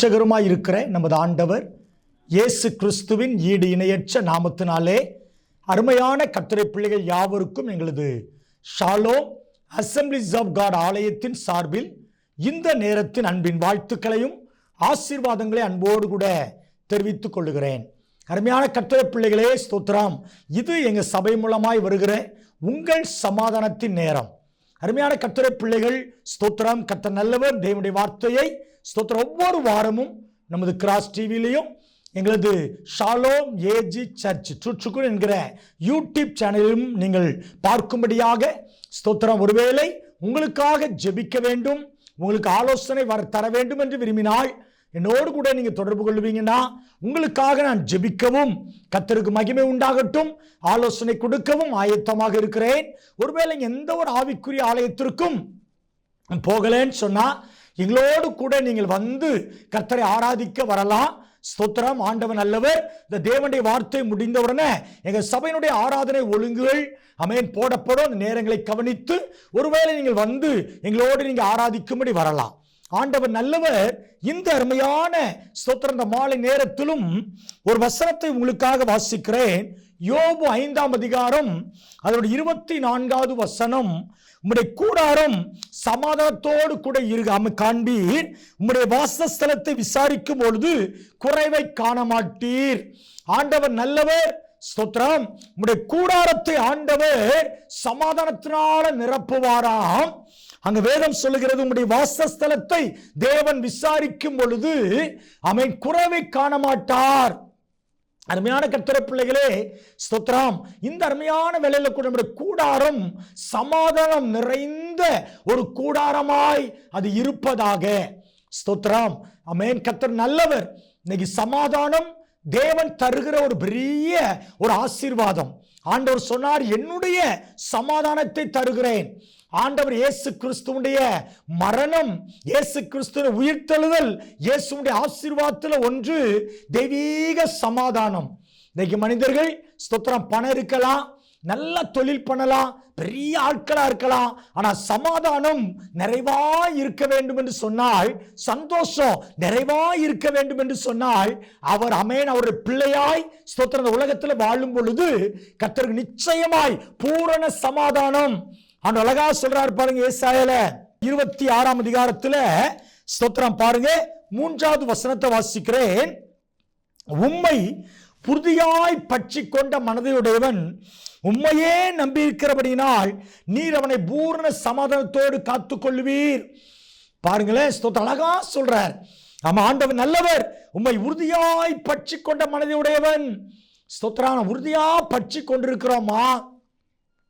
இரட்சகருமாய் இருக்கிற நமது ஆண்டவர் இயேசு கிறிஸ்துவின் ஈடு இணையற்ற நாமத்தினாலே அருமையான கத்திரை பிள்ளைகள் யாவருக்கும் எங்களது ஷாலோ அசம்பிளிஸ் ஆஃப் காட் ஆலயத்தின் சார்பில் இந்த நேரத்தின் அன்பின் வாழ்த்துக்களையும் ஆசீர்வாதங்களை அன்போடு கூட தெரிவித்துக் கொள்கிறேன் அருமையான கத்திரை பிள்ளைகளே ஸ்தோத்ராம் இது எங்கள் சபை மூலமாய் வருகிற உங்கள் சமாதானத்தின் நேரம். அருமையான கத்திரை பிள்ளைகள் ஸ்தோத்திரம். கத்த நல்லவர் தேவனுடைய வார்த்தையை ஸ்தோத்திரம். ஒவ்வொரு வாரமும் நமது கிராஸ் டிவிலையும் எங்களது ஷாலோம் ஏஜி சர்ச் சுற்றுக்குள் என்கிற யூடியூப் சேனலிலும் நீங்கள் பார்க்கும்படியாக ஸ்தோத்திரம். ஒருவேளை உங்களுக்காக ஜெபிக்க வேண்டும் உங்களுக்கு ஆலோசனை வர தர வேண்டும் என்று விரும்பினால் என்னோடு கூட நீங்கள் தொடர்பு கொள்வீங்கன்னா உங்களுக்காக நான் ஜெபிக்கவும் கத்தருக்கு மகிமை உண்டாகட்டும் ஆலோசனை கொடுக்கவும் ஆயத்தமாக இருக்கிறேன். ஒருவேளை எந்த ஒரு ஆவிக்குரிய ஆலயத்திற்கும் போகலேன்னு சொன்னால் எங்களோடு கூட நீங்கள் வந்து கர்த்தரை ஆராதிக்க வரலாம். ஸ்தோத்திரம் ஆண்டவன் அல்லவர் இந்த தேவனுடைய வார்த்தை முடிந்தவுடனே எங்கள் சபையினுடைய ஆராதனை ஒழுங்குகள் அமேன் போடப்படும். அந்த நேரங்களை கவனித்து ஒருவேளை நீங்கள் வந்து எங்களோடு நீங்கள் ஆராதிக்கும்படி வரலாம். ஆண்டவர் நல்லவர். இந்த அருமையான ஸ்தோத்திரம் இந்த மாலை நேரத்திலும் ஒரு வசனத்தை உங்களுக்காக வாசிக்கிறேன். யோபு ஐந்தாம் அதிகாரம் அதனுடைய இருபத்தி நான்காவது வசனம். உம்முடைய கூடாரம் சமாதானத்தோடு கூட இருக்காம காண்பீர். உம்முடைய வாசஸ்தலத்தை விசாரிக்கும் பொழுது குறைவை காண மாட்டீர் ஆண்டவர் நல்லவர். ஸ்தோத்திரம். உம்முடைய கூடாரத்தை ஆண்டவர் சமாதானத்தினால நிரப்புவாராம். அங்க வேதம் சொல்லுகிறது உம்முடைய வாசஸ்தலத்தை தேவன் விசாரிக்கும் பொழுது அவன் குறைவை காண மாட்டார் அருமையான கர்த்தர பிள்ளைகளே ஸ்தோத்ராம் இந்த அருமையான வேலையில கூட நம்முடைய கூடாரம் சமாதானம் நிறைந்த ஒரு கூடாரமாய் அது இருப்பதாக. ஸ்தோத்ராம் அமேன் கத்தர் நல்லவர். இன்னைக்கு சமாதானம் தேவன் தருகிற ஒரு பெரிய ஒரு ஆசீர்வாதம். ஆண்டவர் சொன்னார் என்னுடைய சமாதானத்தை தருகிறேன். ஆண்டவர் இயேசு கிறிஸ்துவனுடைய மரணம் இயேசு கிறிஸ்துவின் உயிர்த்தெழுதல் இயேசுடைய ஆசீர்வாதத்தில் ஒன்று தெய்வீக சமாதானம். இன்னைக்கு மனிதர்கள் ஸ்தோத்திரம் பணம் இருக்கலாம் நல்ல தொழில் பண்ணலாம் பெரிய ஆட்களா இருக்கலாம் ஆனா சமாதானம் நிறைவா இருக்க வேண்டும் என்று சொன்னால் சந்தோஷம் நிறைவா இருக்க வேண்டும் என்று சொன்னால் அவர் அமேன் அவருடைய பிள்ளையாய் ஸ்தோத்திர உலகத்தில் வாழும் பொழுது கத்தருக்கு நிச்சயமாய் பூரண சமாதானம். அந்த அழகா சொல்றாரு பாருங்க ஏசாயல இருபத்தி ஆறாம் அதிகாரத்துல ஸ்தோத்திரம் பாருங்க. மூன்றாவது வசனத்தை வாசிக்கிறேன். உம்மை புதியாய் பற்றி கொண்ட மனதையுடையவன் உண்மையே நம்பியிருக்கிறபடினால் நீர் அவனை பூரண சமாதானத்தோடு காத்துக்கொள்வீர் பாருங்களேன் ஸ்தோத் அழகா சொல்றார். ஆமா ஆண்டவன் நல்லவர். உம்மை உறுதியாய் பற்றி கொண்ட மனதையுடையவன் ஸ்தோத்திரான உறுதியா பற்றி கொண்டிருக்கிறோமா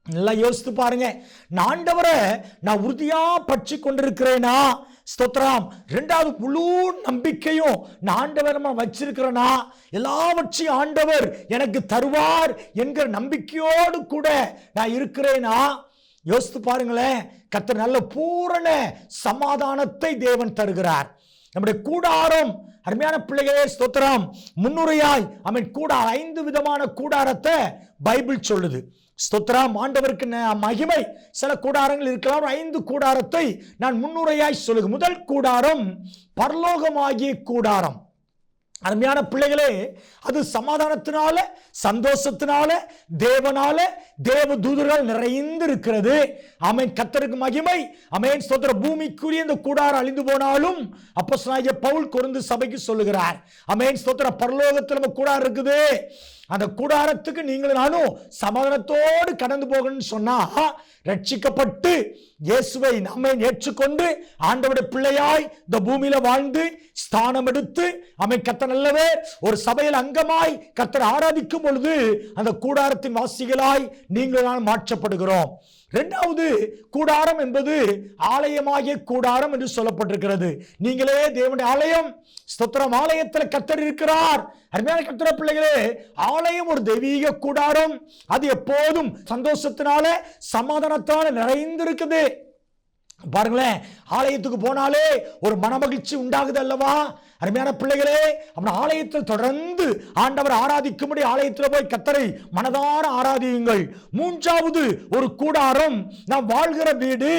நல்லா யோசித்து பாருங்க. நாண்டவரை ஆண்டவரை நான் உறுதியா பற்றி கொண்டிருக்கிறேனா ஸ்தோத்ராம் ரெண்டாவது முழு நம்பிக்கையும் நான் ஆண்டவர் வச்சிருக்கிறேனா? எல்லாவற்றையும் ஆண்டவர் எனக்கு தருவார் என்கிற நம்பிக்கையோடு கூட நான் இருக்கிறேனா? யோசித்து பாருங்களேன். கத்தர் நல்ல பூரண சமாதானத்தை தேவன் தருகிறார். நம்முடைய கூடாரம் அருமையான பிள்ளைகளே ஸ்தோத்திரம். முன்னுரையாய் அவன் கூடார் ஐந்து விதமான கூடாரத்தை பைபிள் சொல்லுது. ஸ்தோத்ரா ஆண்டவருக்கு மகிமை. சில கூடாரங்கள் இருக்கலாம். ஐந்து கூடாரத்தை நான் முன்னுரையாய் சொல்லுங்க முதல் கூடாரம் பரலோகமாகிய கூடாரம். அருமையான பிள்ளைகளே அது சமாதானத்தினால சந்தோஷத்தினால தேவனால தேவ தூதர்கள் நிறைந்து இருக்கிறது அமேன் கத்தருக்கு மகிமை. அமேன் சொத்திர பூமிக்குரிய இந்த கூடாரம் அழிந்து போனாலும் அப்போ பவுல் கொருந்து சபைக்கு சொல்லுகிறார். அமேன் சொத்திர பரலோகத்தில் நம்ம கூடாரம் இருக்குது. அந்த கூடாரத்துக்கு நீங்கள் நானும் சமாதானத்தோடு கடந்து போகணும்னு சொன்னா ரட்சிக்கப்பட்டு இயேசுவை நம்மை ஏற்றுக்கொண்டு ஆண்டவருடைய பிள்ளையாய் இந்த பூமியில வாழ்ந்து ஸ்தானம் எடுத்து அமை கத்த நல்லவே ஒரு சபையில் அங்கமாய் கத்தர் ஆராதிக்கும் பொழுது அந்த கூடாரத்தின் வாசிகளாய் நீங்கள் நான் மாற்றப்படுகிறோம். இரண்டாவது கூடாரம் என்பது ஆலயமாகிய கூடாரம் என்று சொல்லப்பட்டிருக்கிறது. நீங்களே தேவனுடைய ஆலயம் ஸ்தோத்திரம் ஆலயத்தில் கத்தர் இருக்கிறார். அருமையான கத்திர பிள்ளைகளே ஆலயம் ஒரு தெய்வீக கூடாரம். அது எப்போதும் சந்தோஷத்தினால சமாதானத்தால் நிறைந்திருக்குது. பாருங்களேன் ஆலயத்துக்கு போனாலே ஒரு மனமகிழ்ச்சி உண்டாகுது அல்லவா? அருமையான பிள்ளைகளே அவன் ஆலயத்தில் தொடர்ந்து ஆண்டவர் ஆராதிக்கும்படி ஆலயத்தில் போய் கத்தரை மனதார ஆராதியுங்கள். மூன்றாவது ஒரு கூடாரம் நாம் வாழ்கிற வீடு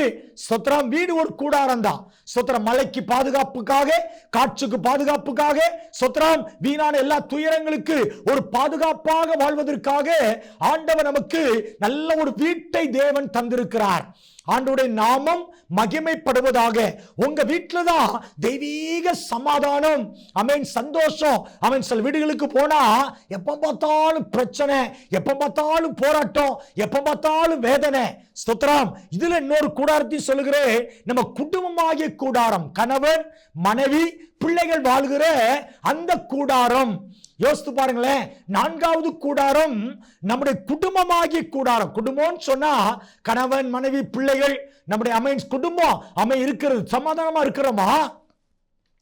சொத்திரம் வீடு ஒரு கூடாரம் தான். சொத்திரம் மலைக்கு பாதுகாப்புக்காக காற்றுக்கு பாதுகாப்புக்காக சொத்திரம் வீணான எல்லா துயரங்களுக்கு ஒரு பாதுகாப்பாக வாழ்வதற்காக ஆண்டவர் நமக்கு நல்ல ஒரு வீட்டை தேவன் தந்திருக்கிறார். ஆண்டோடைய நாமம் மகிமைப்படுவதாக. உங்க வீட்டில் தான் தெய்வீக சமாதானம் அமேன் சந்தோஷம் அவன் சில வீடுகளுக்கு போனா எப்போ பார்த்தாலும் பிரச்சனை எப்போ பார்த்தாலும் போராட்டம் எப்போ பார்த்தாலும் வேதனை. ஸ்தோத்ராம் இதுல இன்னொரு கூடாரத்தையும் சொல்லுகிறேன். நம்ம குடும்பமாகிய கூடாரம் கணவன் மனைவி பிள்ளைகள் வாழ்கிற அந்த கூடாரம். யோசித்து பாருங்களேன். நான்காவது கூடாரம் நம்முடைய குடும்பமாகிய கூடாரம். குடும்பம்னு சொன்னா கணவன் மனைவி பிள்ளைகள் நம்முடைய அமை குடும்பம் அமை இருக்கிறது. சமாதானமா இருக்கிறோமா?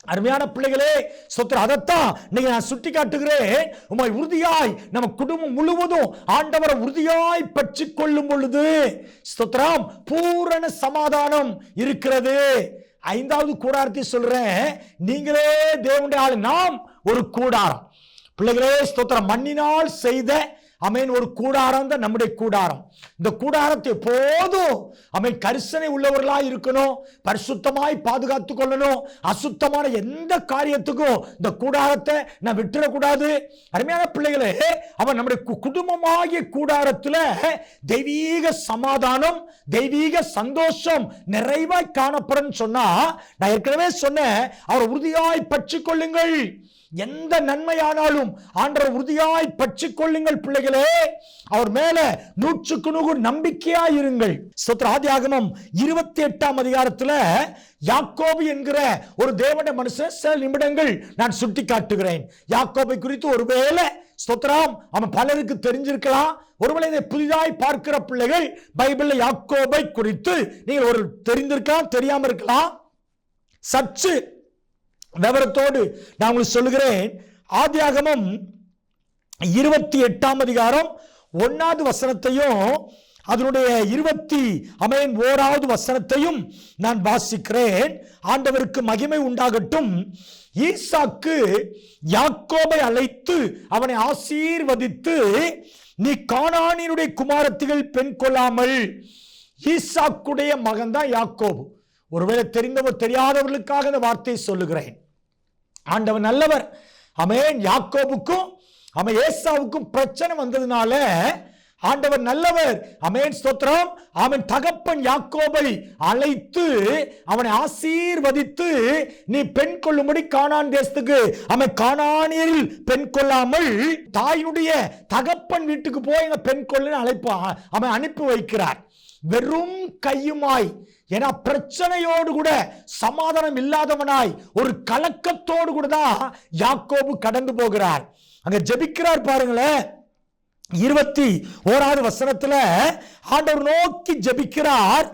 அருமையான பிள்ளைகளே சொத்து அதைத்தான் நீங்க நான் சுட்டி காட்டுகிறேன் உமை உறுதியாய் நம்ம குடும்பம் முழுவதும் ஆண்டவரை உறுதியாய் பற்றி கொள்ளும் பொழுது ஸ்தோத்திரம் பூரண சமாதானம் இருக்கிறது. ஐந்தாவது கூடாரத்தை சொல்றேன். நீங்களே தேவனுடைய ஆளு. நாம் ஒரு கூடாரம். பிள்ளைகளே ஸ்தோத்திரம். மண்ணினால் செய்த அமேன் ஒரு கூடாரம் தான் நம்முடைய கூடாரம். இந்த கூடாரத்தை போதும். அமேன் கரிசனை உள்ளவர்களாய் இருக்கணும். பரிசுத்தமாய் பாதுகாத்து கொள்ளணும். அசுத்தமான எந்த காரியத்துக்கும் இந்த கூடாரத்தை நான் விட்டுறக்கூடாது. அருமையான பிள்ளைகளே அவன் நம்முடைய கு- குடும்பமாகிய கூடாரத்தில் தெய்வீக சமாதானம் தெய்வீக சந்தோஷம் நிறைவாய் காணப்படும் சொன்னா நான் ஏற்கனவே சொன்னேன். அவர் உறுதியாய் பற்றி கொள்ளுங்கள். எந்த நன்மையானாலும் ஆண்டவர் உறுதியாய் பற்றிக் கொள்ளுங்கள் பிள்ளைகளே. அவர் மேல நூற்றுக்கு நூறு நம்பிக்கையா இருங்கள். ஸ்தோத்திர ஆதியாகமம் இருபத்தி எட்டாம் அதிகாரத்துல யாக்கோபு என்கிற ஒரு தேவன மனுஷன் சில நிமிடங்கள் நான் சுட்டி காட்டுகிறேன் யாக்கோபை குறித்து ஒருவேளை ஸ்தோத்திரம் அவன் பலருக்கு தெரிஞ்சிருக்கலாம். ஒருவேளை இதை புதிதாய் பார்க்கிற பிள்ளைகள் பைபிள்ல யாக்கோபை குறித்து நீங்கள் ஒரு தெரிந்திருக்கலாம் தெரியாம இருக்கலாம். சற்று விவரத்தோடு நான் உங்களுக்கு சொல்லுகிறேன். ஆதியாகமம் இருபத்தி எட்டாம் அதிகாரம் ஒன்னாவது வசனத்தையும் அதனுடைய இருபத்தி அமேன் ஓராவது வசனத்தையும் நான் வாசிக்கிறேன். ஆண்டவருக்கு மகிமை உண்டாகட்டும். ஈசாக்கு யாக்கோபை அழைத்து அவனை ஆசீர்வதித்து நீ கானானியனுடைய குமாரத்திகள் பெண் கொள்ளாமல் ஈசாக்குடைய மகன் தான் யாக்கோபு. ஒருவேளை தெரிந்தவர் தெரியாதவர்களுக்காக இந்த வார்த்தையை சொல்லுகிறேன். ஆண்டவன் நல்லவர். அமேன் யாக்கோபுக்கும் அவன் ஏசாவுக்கும் பிரச்சனை வந்ததுனால ஆண்டவர் நல்லவர். அமேன் ஸ்தோத்திரம். அவன் தகப்பன் யாக்கோபை அழைத்து அவனை ஆசீர்வதித்து நீ பெண் கொள்ளும்படி காணான் தேசத்துக்கு அவன் கானானியரில் பெண் கொள்ளாமல் தாயினுடைய தகப்பன் வீட்டுக்கு போய் அங்க பெண் கொள்ளுன்னு அழைப்பா அவன் அனுப்பி வைக்கிறார். வெறும் கையுமாய் ஏன்னா பிரச்சனையோடு கூட சமாதானம் இல்லாதவனாய் ஒரு கலக்கத்தோடு கூட தான் யாக்கோபு கடந்து போகிறார். அங்க ஜெபிக்கிறார் பாருங்களேன். இருபத்தி ஓராவது வசனத்துல ஆண்டவர் நோக்கி ஜெபிக்கிறார்.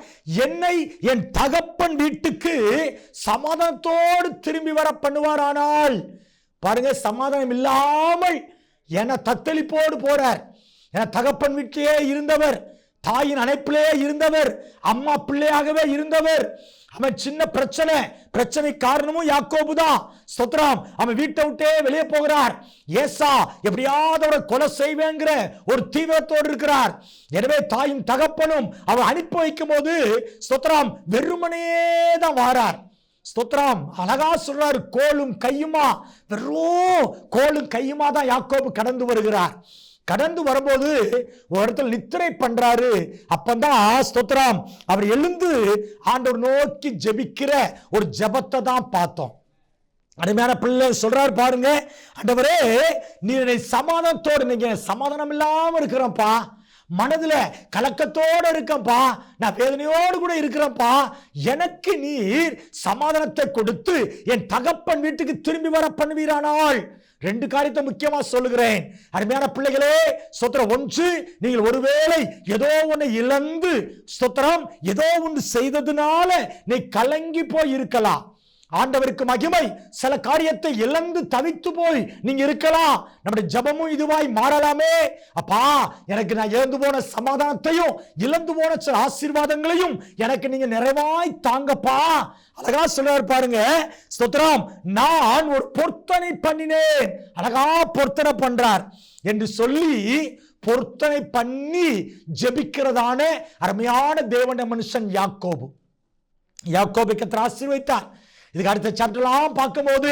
என்னை என் தகப்பன் வீட்டுக்கு சமாதானத்தோடு திரும்பி வர பண்ணுவாரானால் பாருங்க சமாதானம் இல்லாமல் என தத்தளிப்போடு போறார். என தகப்பன் வீட்டிலேயே இருந்தவர் தாயின் அணைப்பிலே இருந்தவர் அம்மா பிள்ளையாகவே இருந்தவர். அவன் சின்ன பிரச்சனை பிரச்சனை காரணமும் யாக்கோபு தான் ஸ்தோத்திரம். அவன் வீட்டை விட்டே வெளியே போகிறார். ஏசா எப்படியாவது அவரை கொலை செய்வேங்கிற ஒரு தீவிரத்தோடு இருக்கிறார். எனவே தாயும் தகப்பனும் அவர் அனுப்பி வைக்கும் போது ஸ்தோத்திரம் வெறுமனே தான் வாரார். ஸ்தோத்ராம் அழகா சொல்றாரு கோலும் கையுமா? வெறும் கோலும் கையுமா தான் யாக்கோபு கடந்து வருகிறார். கடந்து வரும்போது ஒரு இடத்துல நித்திரை பண்றாரு. அப்பந்தான் ஸ்தோத்ராம் அவர் எழுந்து ஆண்டவர் நோக்கி ஜெபிக்கிற ஒரு ஜெபத்தை தான் பார்த்தோம். அருமையான பிள்ளை சொல்றாரு பாருங்க ஆண்டவரே நீ என்னை சமாதானத்தோடு நீங்க சமாதானம் இல்லாமல் இருக்கிறப்பா மனதுல கலக்கத்தோடு இருக்கேன்ப்பா. நான் வேதனையோடு கூட இருக்கிறேன்ப்பா. எனக்கு நீர் சமாதானத்தை கொடுத்து என் தகப்பன் வீட்டுக்கு திரும்பி வர பண்ணுவீரானால். ரெண்டு காரியத்தை முக்கியமா சொல்லுகிறேன். அருமையான பிள்ளைகளே சொத்திரம் ஒன்று நீங்கள் ஒருவேளை ஏதோ ஒன்று இழந்து ஸ்தோத்திரம் ஏதோ ஒன்று செய்ததுனால நீ கலங்கி போய் இருக்கலாம் ஆண்டவருக்கு மகிமை. சில காரியத்தை இழந்து தவித்து போய் நீங்க இருக்கலாம். நம்முடைய ஜபமும் இதுவாய் மாறலாமே. அப்பா எனக்கு நான் இழந்து போன சமாதானத்தையும் இழந்து போன சில ஆசீர்வாதங்களையும் எனக்கு நீங்க நிறைவாய் தாங்கப்பா. அழகா சொல்றாரு பாருங்க. ஸ்தோத்ரம் நான் ஒரு பொருத்தனை பண்ணினேன். அழகா பொருத்தனை பண்றார். என்று சொல்லி பொருத்தனை பண்ணி ஜெபிக்கிறதான அருமையான தேவன மனுஷன் யாக்கோபு. யாக்கோபை கத்தர் ஆசீர்வதித்தார். இதுக்கு அடுத்த சாப்டர்லாம் பார்க்கும்போது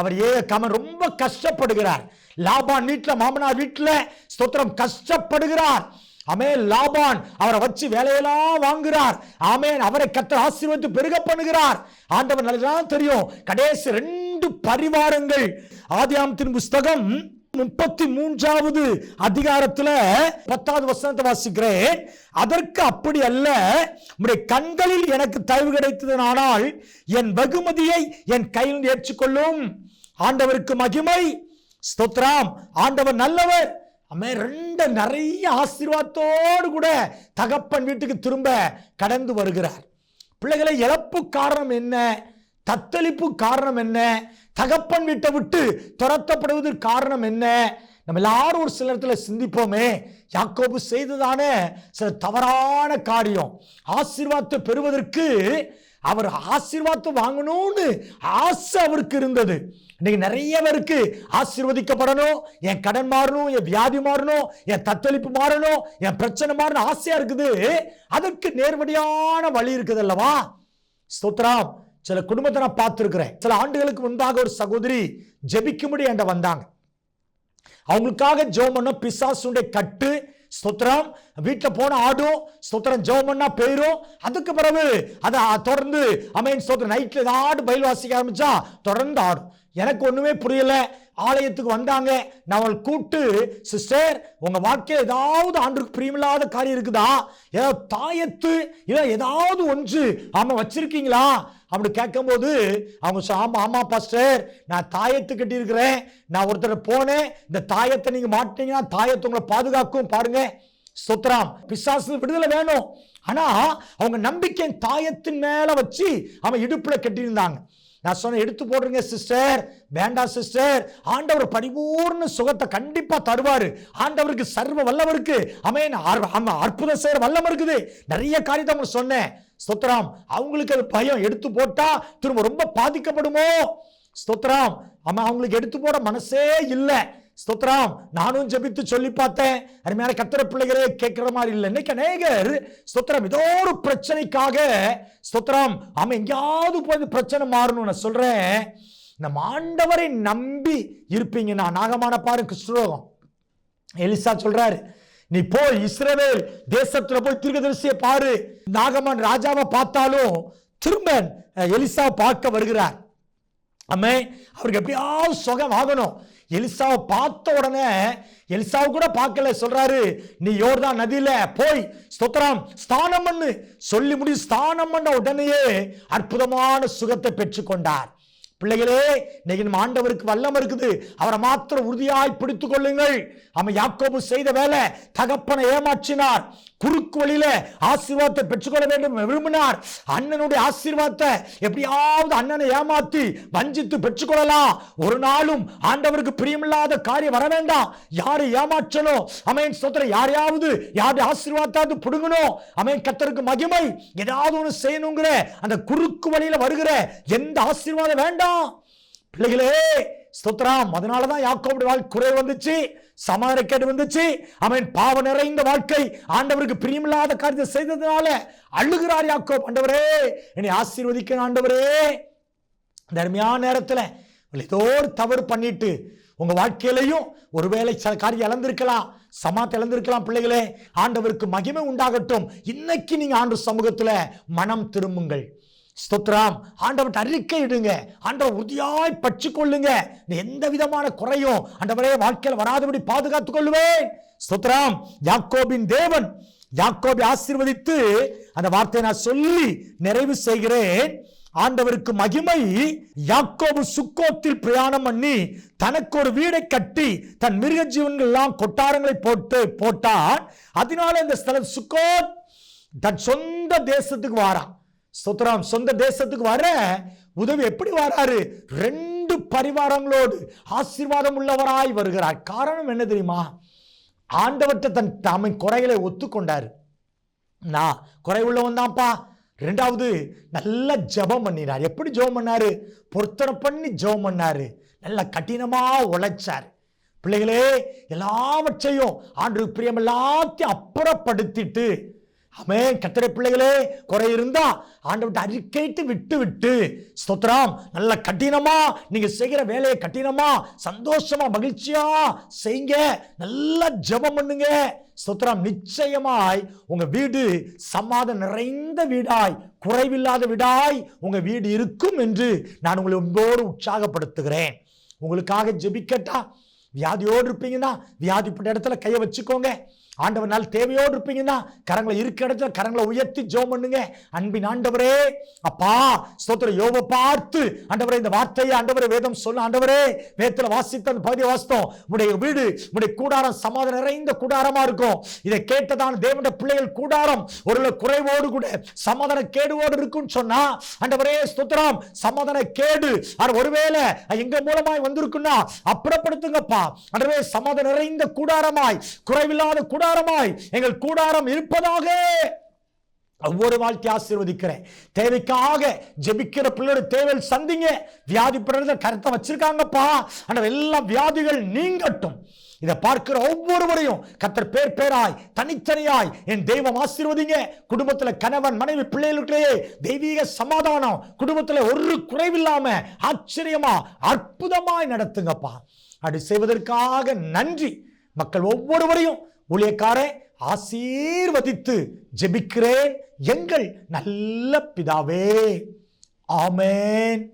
அவர் ஏ கமன் ரொம்ப கஷ்டப்படுகிறார். லாபான் வீட்டில் மாமனார் வீட்டில் ஸ்தோத்திரம் கஷ்டப்படுகிறார். அமே லாபான் அவரை வச்சு வேலையெல்லாம் வாங்குகிறார். ஆமேன் அவரை கத்த ஆசீர்வத்து பெருக பண்ணுகிறார். ஆண்டவர் நல்லா தெரியும். கடைசி ரெண்டு பரிவாரங்கள். ஆதியாமத்தின் புஸ்தகம் முப்பத்தி மூன்றாவது அதிகாரத்துல பத்தாவது வசனத்தை வாசிக்கிறேன். அதற்கு அப்படி அல்ல. உடைய கண்களில் எனக்கு தயவு கிடைத்ததனால் என் வெகுமதியை என் கையில் ஏற்றுக்கொள்ளும். ஆண்டவருக்கு மகிமை. ஸ்தோத்ராம் ஆண்டவர் நல்லவர். அம்மே ரெண்டு நிறைய ஆசீர்வாதத்தோடு கூட தகப்பன் வீட்டுக்கு திரும்ப கடந்து வருகிறார். பிள்ளைகளை இழப்பு காரணம் என்ன? தத்தளிப்பு காரணம் என்ன? தகப்பன் வீட்டை விட்டு துரத்தப்படுவதற்கு காரணம் என்ன? நம்ம எல்லாரும் ஒரு சில இடத்துல சிந்திப்போமே. யாக்கோபு செய்ததான சில தவறான காரியம். ஆசீர்வாதத்தை பெறுவதற்கு அவர் ஆசீர்வாதத்தை வாங்கணும்னு ஆசை அவருக்கு இருந்தது. இன்னைக்கு நிறைய பேருக்கு ஆசீர்வதிக்கப்படணும். என் கடன் மாறணும் என் வியாதி மாறணும் என் தத்தளிப்பு மாறணும் என் பிரச்சனை மாறணும் ஆசையா இருக்குது. அதற்கு நேர்மடியான வழி இருக்குது அல்லவா? ஸ்தோத்ராம் சில குடும்பத்தை நான் பார்த்துருக்கிறேன். சில ஆண்டுகளுக்கு முன்பாக ஒரு சகோதரி ஜெபிக்கும்படி என்கிட்ட வந்தாங்க. அவங்களுக்காக ஜெபம் பண்ண பிசாசுடைய கட்டு ஸ்தோத்திரம். வீட்டில் போன ஆடும் ஸ்தோத்திரம் ஜெபம் பண்ணா போயிடும் அதுக்கு பிறகு அதை தொடர்ந்து அமையன் ஸ்தோத்திரம். நைட்டில் ஏதாவது பயில் வாசிக்க ஆரம்பிச்சா தொடர்ந்து ஆடும். எனக்கு ஒன்றுமே புரியலை. ஆலயத்துக்கு வந்தாங்க. நான் அவள் கூப்பிட்டு சிஸ்டர் உங்கள் வாழ்க்கையில் ஏதாவது ஆண்டுக்கு பிரியமில்லாத காரியம் இருக்குதா? ஏதாவது தாயத்து இல்லை ஏதாவது ஒன்று ஆமாம் வச்சிருக்கீங்களா? அப்படி கேட்கும்போது அவங்க ஆமாம் ஆமாம் பாஸ்டர் நான் தாயத்து கட்டியிருக்கிறேன். நான் ஒருத்தர் போனேன். இந்த தாயத்தை நீங்கள் மாட்டீங்கன்னா தாயத்தை உங்களை பாதுகாக்கும். பாருங்க. சுத்தராம் பிசாசு விடுதலை வேணும். ஆனால் அவங்க நம்பிக்கை தாயத்தின் மேலே வச்சு அவன் இடுப்பில் கட்டியிருந்தாங்க. நான் சொன்னேன் எடுத்து போடுறீங்க சிஸ்டர் வேண்டாம் சிஸ்டர் ஆண்டவர் பரிபூர்ண சுகத்தை கண்டிப்பா தருவாரு. ஆண்டவருக்கு சர்வ வல்லவருக்கு அமேன். அற்புதம் செய்யற வல்லம் இருக்குது. நிறைய காரியத்தை அவங்க சொன்னேன். ஸ்தோத்ராம் அவங்களுக்கு அது பயம். எடுத்து போட்டா திரும்ப ரொம்ப பாதிக்கப்படுமோ? ஸ்தோத்ராம் ஆமா அவங்களுக்கு எடுத்து போட மனசே இல்லை. ஸ்தோத்திரம். நானும் ஜபித்து சொல்லி பார்த்தேன். அருமையான கத்திர பிள்ளைகளே கேட்கிற மாதிரி இல்லை. இன்னைக்கு அநேகர் ஸ்தோத்திரம். ஏதோ ஒரு பிரச்சனைக்காக ஸ்தோத்திரம். அவன் எங்கேயாவது போய் பிரச்சனை மாறணும் நான் சொல்றேன். இந்த ஆண்டவரை நம்பி இருப்பீங்க நான் நாகமான பாரு கிறிஸ்துவோகம் எலிசா சொல்றாரு நீ போய் இஸ்ரவேல் தேசத்துல போய் தீர்க்கதரிசியை பாரு. நாகமான் ராஜாவை பார்த்தாலும் திரும்ப எலிசா பார்க்க வருகிறார். அம்மே அவருக்கு எப்படியாவது சுகம் ஆகணும் எலிசாவை பார்த்த உடனே எலிசாவை கூட பார்க்கல சொல்றாரு நீ யோர்தான் நதியில போய் ஸ்தோத்திரம் ஸ்தானம் பண்ணு. சொல்லி முடி ஸ்தானம் பண்ண உடனேயே அற்புதமான சுகத்தை பெற்றுக்கொண்டார். பிள்ளைகளே இன்னைக்கு நம்ம ஆண்டவருக்கு வல்லம் இருக்குது. அவரை மாத்திரம் உறுதியாய் பிடித்துக் கொள்ளுங்கள் அவன் யாக்கோபு செய்த வேலை தகப்பனை ஏமாற்றினார். குறுக்கு வழியில ஆசீர்வாதத்தை பெற்றுக்கொள்ள வேண்டும் விரும்பினார். அண்ணனுடைய ஆசீர்வாதத்தை எப்படியாவது அண்ணனை ஏமாத்தி வஞ்சித்து பெற்றுக்கொள்ளலாம். ஒரு நாளும் ஆண்டவருக்கு பிரியமில்லாத காரியம் வர வேண்டாம். யாரை ஏமாற்றணும் அமையன் ஸ்தோத்திரம் யாரையாவது யாருடைய ஆசீர்வாதத்தாவது புடுங்கணும் அமையன் கத்தருக்கு மகிமை ஏதாவது ஒன்று செய்யணுங்கிற அந்த குறுக்கு வழியில வருகிற எந்த ஆசீர்வாதம் வேண்டாம். பிள்ளைகளே ஸ்தோத்திரம். அதனால தான் யாக்கோபுடைய வாழ்க்கை குறை வந்துச்சு சமாதானக்கேடு வந்துச்சு. அவன் பாவ நிறைந்த வாழ்க்கை. ஆண்டவருக்கு பிரியமில்லாத காரியத்தை செய்ததுனால அழுகிறார் யாக்கோப். ஆண்டவரே என்னை ஆசீர்வதிக்க ஆண்டவரே. இந்த அருமையான நேரத்தில் ஏதோ ஒரு தவறு பண்ணிட்டு உங்கள் வாழ்க்கையிலையும் ஒருவேளை சில காரியம் இழந்திருக்கலாம் சமாத்தை இழந்திருக்கலாம் பிள்ளைகளே. ஆண்டவருக்கு மகிமை உண்டாகட்டும். இன்னைக்கு நீங்கள் ஆண்டு சமூகத்தில் மனம் திரும்புங்கள். ஸ்தோத்ராம் ஆண்டவன் அறிக்கை இடுங்க. ஆண்டவர் உறுதியாய் பற்றி கொள்ளுங்க நீ எந்த விதமான குறையும். ஆண்டவரே வாழ்க்கையில் வராதபடி பாதுகாத்துக் கொள்ளுவேன். ஸ்தோத்ராம் யாக்கோபின் தேவன் யாக்கோபி ஆசீர்வதித்து அந்த வார்த்தையை நான் சொல்லி நிறைவு செய்கிறேன். ஆண்டவருக்கு மகிமை யாக்கோபு சுக்கோத்தில் பிரயாணம் பண்ணி தனக்கு ஒரு வீடை கட்டி தன் மிருக ஜீவன்கள் எல்லாம் கொட்டாரங்களை போட்டு போட்டான். அதனால இந்த ஸ்தலம் சுக்கோத் தன் சொந்த தேசத்துக்கு வாரான். ஸ்தோத்திரம். சொந்த தேசத்துக்கு வர உதவி எப்படி வராரு? ரெண்டு பரிவாரங்களோடு ஆசீர்வாதம் உள்ளவராய் வருகிறார். காரணம் என்ன தெரியுமா? ஆண்டவற்றை தன் தம்மை குறைகளை ஒத்துக்கொண்டார். நான் குறை உள்ளவன் தான்ப்பா. ரெண்டாவது நல்ல ஜெபம் பண்ணினார். எப்படி ஜெபம் பண்ணாரு? பொருத்தனை பண்ணி ஜெபம் பண்ணாரு. நல்ல கடினமாக உழைச்சார். பிள்ளைகளே எல்லாவற்றையும் ஆண்டு பிரியம் எல்லாத்தையும் அப்புறப்படுத்திட்டு அமே கத்திர பிள்ளைகளே குறை இருந்தா ஆண்டவர்கிட்ட அறிக்கைட்டு விட்டு விட்டு ஸ்தோத்ராம் நல்ல கடினமா நீங்க செய்கிற வேலையை கடினமா சந்தோஷமா மகிழ்ச்சியா செய்யுங்க. நல்லா ஜெபம் பண்ணுங்க. ஸ்தோத்ராம் நிச்சயமாய் உங்க வீடு சமாதம் நிறைந்த வீடாய் குறைவில்லாத வீடாய் உங்க வீடு இருக்கும் என்று நான் உங்களை உங்களோடு உற்சாகப்படுத்துகிறேன். உங்களுக்காக ஜெபிக்கட்டா வியாதியோடு இருப்பீங்கன்னா வியாதிப்பட்ட இடத்துல கையை வச்சுக்கோங்க. ஆண்டவர் நாள் தேவையோடு இருப்பீங்கன்னா கரங்களை இருக்க இடத்துல கரங்களை உயர்த்தி ஜோம் பண்ணுங்க. அன்பின் ஆண்டவரே அப்பா ஸ்தோத்திர யோக பார்த்து ஆண்டவரே இந்த வார்த்தையை ஆண்டவரே வேதம் சொல்ல ஆண்டவரே வேதத்துல வாசித்த அந்த பகுதியை வாசித்தோம். உடைய வீடு உடைய கூடாரம் சமாதானம் நிறைந்த கூடாரமா இருக்கும். இதை கேட்டதான் தேவனுடைய பிள்ளைகள் கூடாரம். ஒரு குறைவோடு கூட சமாதான கேடுவோடு இருக்கும்னு சொன்னா ஆண்டவரே ஸ்தோத்திரம். சமாதான கேடு. அது ஒருவேளை எங்க மூலமாய் வந்திருக்குன்னா அப்புறப்படுத்துங்கப்பா. ஆண்டவரே சமாதானம் நிறைந்த கூடாரமாய் குறைவில்லாத கூடாரமாய் எங்கள் கூடாரம் இருப்பதாக ஒவ்வொரு வாழ்க்கை ஆசீர்வதிக்கிறேன். தேவைக்காக ஜெபிக்கிற பிள்ளையோட தேவையில் சந்திங்க. வியாதி பிறந்த கருத்தை வச்சிருக்காங்கப்பா. ஆனால் எல்லா வியாதிகள் நீங்கட்டும். இதை பார்க்கிற ஒவ்வொருவரையும் கத்தர் பேர் பேராய் தனித்தனியாய் என் தெய்வம் ஆசீர்வதிங்க. குடும்பத்துல கணவன் மனைவி பிள்ளைகளுக்கிடையே தெய்வீக சமாதானம் குடும்பத்துல ஒரு குறைவில்லாம ஆச்சரியமா அற்புதமாய் நடத்துங்கப்பா. அப்படி செய்வதற்காக நன்றி. மக்கள் ஒவ்வொருவரையும் ஊழியக்காரே ஆசீர்வதித்து ஜெபிக்கிறேன் எங்கள் நல்ல பிதாவே. ஆமேன்.